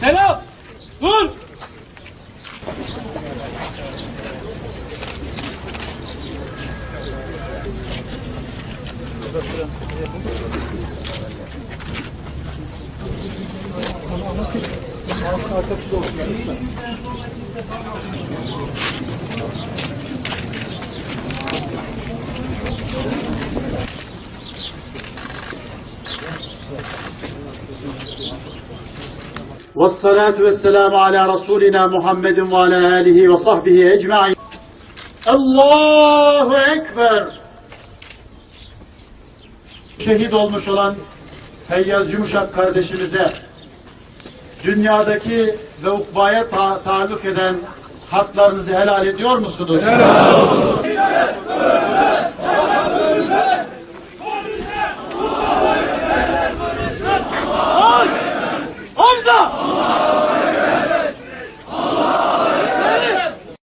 Selam! Dur! Thank you. Altın arka kişi olsun. Lütfen. Vessalatu vesselamu ala Resulina Muhammedin ve ala alihi ve sahbihi ecma'in. Allahu Ekber. Şehit olmuş olan Feyyaz Yumuşak kardeşimize dünyadaki ve ukbaya ta- sağlık eden haklarınızı helal ediyor musunuz? Helal